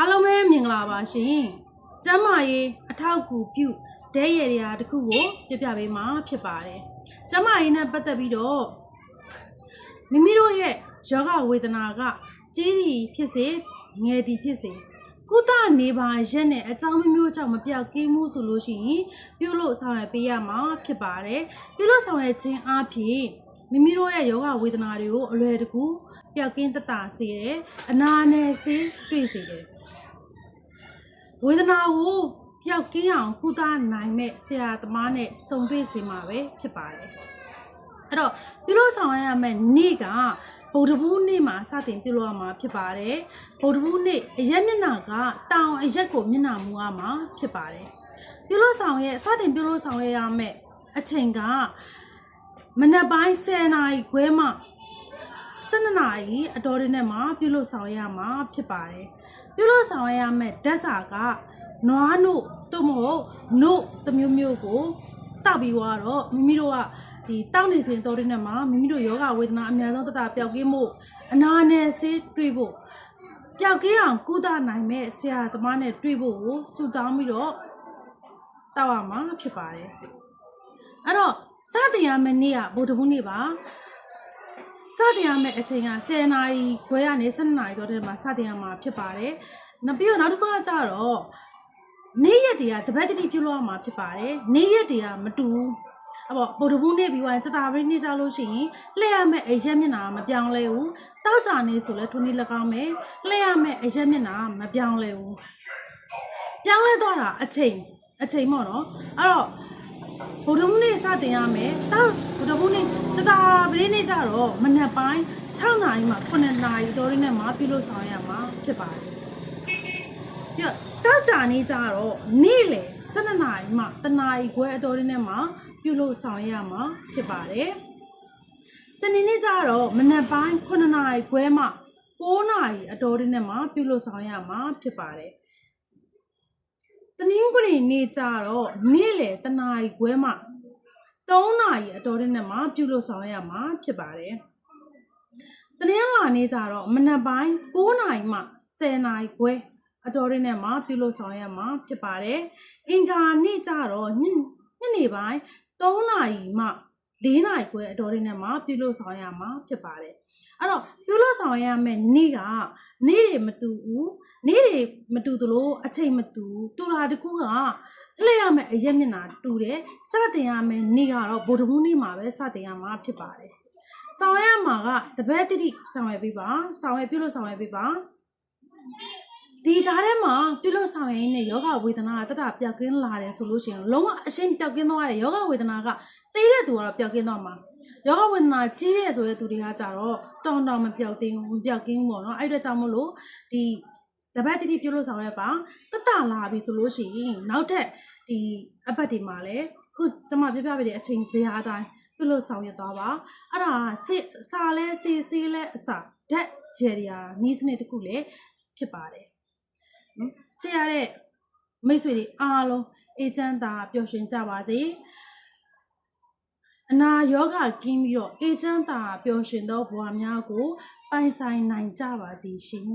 အားလုံးပဲမင်္ဂလာပါရှင်။ကျမ်းမာရေးအထောက်အကူပြုဒဲရည်ရာတစ်ခုကိုပြပြပေးမှာဖြစ်ပါတယ်။ကျမ်းမာရေးနဲ့ပတ်သက်ပြီးတော့မိမိတို့ရဲ့ယောဂဝေဒနာကကြီးသည်ဖြစ်စေငယ်သည်ဖြစ်စေကုသနေပါရက်နဲ့အကြောင်းမျိုးမျိုးကြောင့်မပြောက်ကင်းမှုဆိုလို့ရှိရင်ပြုလို့ဆောင်ရွက်ပေးရမှာဖြစ်ပါတယ်။ပြုလို့ဆောင်ရွက်ခြင်းအပြင် မိမိတို့ရဲ့ယောဂဝေဒနာတွေကိုအလွယ်တကူပျောက်ကင်းတတစေတယ်အနာနဲ့ဆေးတွေ့စေတယ်ဝေဒနာကိုပျောက်ကင်းအောင်ကုသနိုင်မဲ့ဆရာသမားနဲ့စုံတွေ့စေမှာပဲဖြစ်ပါတယ်အဲ့တော့ပြုလို့ဆောင်ရရမယ့်နေ့ကဗုဒ္ဓဘူးနေ့မှာစတင်ပြုလို့ရမှာဖြစ်ပါတယ်ဗုဒ္ဓဘူးနေ့အရက်မျက်နှာကတောင်အရက်ကိုမျက်နှာမူရမှာဖြစ်ပါတယ်ပြုလို့ဆောင်ရဲ့စတင်ပြုလို့ဆောင်ရရမယ့်အချိန်က မနက်ပိုင်း10နာရီခွဲမှ12နာရီအတော်ရင်းနဲ့မှပြုလို့ဆောင်ရမှာဖြစ်ပါတယ်ပြုလို့ဆောင်ရရမယ့်ဓာတ်စာကနွားနို့သို့မဟုတ်နို့တစ်မျိုးမျိုးကိုတောက်ပြီးတော့မိမိတို့ကဒီတောက်နေစဉ်တော်ရင်းနဲ့မှမိမိတို့ယောဂဝေဒနာအများဆုံးတတပျောက်ကင်းမှုအနာနဲ့ဆေးတွေ့ဖို့ပျောက်ကင်းအောင်ကုသနိုင်မဲ့ဆရာသမားနဲ့တွေ့ဖို့ကိုစုတောင်းပြီးတော့တောက်ရမှာဖြစ်ပါတယ်အဲ့တော့ စတင်ရမယ့်နေ့ကဗုဒ္ဓဘုနေ့ပါစတင်ရမယ့်အချိန်က10နာရီခွဲကနေ12နာရီတော့တဲ့မှာစတင်ရမှာဖြစ်ပါတယ်နောက်ပြီးတော့နောက်တစ်ခါကျတော့နေ့ရက်တွေကတပတ်တတိပြုလုပ်ရမှာဖြစ်ပါတယ်နေ့ရက်တွေကမတူဘူးအပေါ့ဗုဒ္ဓဘုနေ့ပြီးသွားရင်စတာပရိနေ့ကြလို့ရှိရင်လှည့်ရမယ့်အရက်မျက်နှာမပြောင်းလဲဘူးတောက်ကြနေဆိုလဲထိုနည်း၎င်းပဲလှည့်ရမယ့်အရက်မျက်နှာမပြောင်းလဲဘူးပြောင်းလဲသွားတာအချိန်အချိန်ပေါ့နော်အဲ့တော့ ဗုဒ္ဓဘုနေ့စတင်ရမယ်တောက်ဗုဒ္ဓဘုနေ့စတာပရိနေ့ကြတော့မနက်ပိုင်း6နာရီမှ9နာရီတော်ရင်းနဲ့မှပြုလို့ဆောင်ရမှာဖြစ်ပါတယ်ပြတောက်ကြနေကြတော့နေ့လေ12နာရီမှတနာရီခွဲအတော်ရင်းနဲ့မှပြုလို့ဆောင်ရမှာဖြစ်ပါတယ်စနေနေ့ကျတော့မနက်ပိုင်း9နာရီခွဲမှ9နာရီအတော်ရင်းနဲ့မှပြုလို့ဆောင်ရမှာဖြစ်ပါတယ် တနင်္ဂနွေနေ့ကျတော့နေ့လေတနာရီခွဲမှ3နာရီအတော်ရင်းနဲ့မှပြုလို့ဆောင်ရမှာဖြစ်ပါတယ်တနင်္လာနေ့ကျတော့မနက်ပိုင်း9နာရီမှ10နာရီခွဲအတော်ရင်းနဲ့မှပြုလို့ဆောင်ရမှာဖြစ်ပါတယ်အင်္ဂါနေ့ကျတော့ညညနေပိုင်း3နာရီမှ 4နာရီခွဲအတော်ရင်းနဲ့မှပြုလို့ဆောင်ရမှာဖြစ်ပါတယ်အဲ့တော့ပြုလို့ဆောင်ရမယ့်နေ့ကနေ့တွေမတူဘူးနေ့တွေမတူသလိုအချိန်မတူဘူးတူတာတကူကလှည့်ရမယ့်အရက်မျက်နှာတူတယ်စတင်ရမယ့်နေ့ကတော့ဗုဒ္ဓဘုနေ့မှာပဲစတင်ရမှာဖြစ်ပါတယ်ဆောင်ရမှာကတပတ်တိတိဆောင်ရပေးပါဆောင်ရပြုလို့ဆောင်ရပေးပါ ဒီကြားထဲမှာပြုလို့ဆောင်ရင်းနဲ့ယောဂဝေဒနာကတတပျောက်ကင်းလာတယ်ဆိုလို့ရှိရင်လုံးဝအရှင်းပျောက်ကင်းသွားတယ်ယောဂဝေဒနာကတေးတဲ့သူကတော့ပျောက်ကင်းသွားမှာယောဂဝေဒနာကြီးတဲ့ဆိုတဲ့သူတွေကကြတော့တောင်းတောင်းမပျောက်သေးဘူးမပျောက်ကင်းဘူးပေါ့နော်အဲ့အတွက်ကြောင့်မို့လို့ဒီတပတ်တိတိပြုလို့ဆောင်ရပါတတလာပြီဆိုလို့ရှိရင်နောက်ထပ်ဒီအပတ်ဒီမှာလည်းခုကျွန်မပြပြပေးတဲ့အချိန်ဇရာအတိုင်းပြုလို့ဆောင်ရသွားပါအဲ့ဒါစေစာလဲစေစေလဲအစာဓာတ်ရေရာနီးစနစ်တစ်ခုလည်းဖြစ်ပါတယ် နော်ကြည့်ရတဲ့မိတ်ဆွေတွေအားလုံးအေးချမ်းသာပျော်ရွှင်ကြပါစေအနာယောဂကင်းပြီးတော့အေးချမ်းသာပျော်ရွှင်သောဘဝများကိုပိုင်ဆိုင်နိုင်ကြပါစေရှင်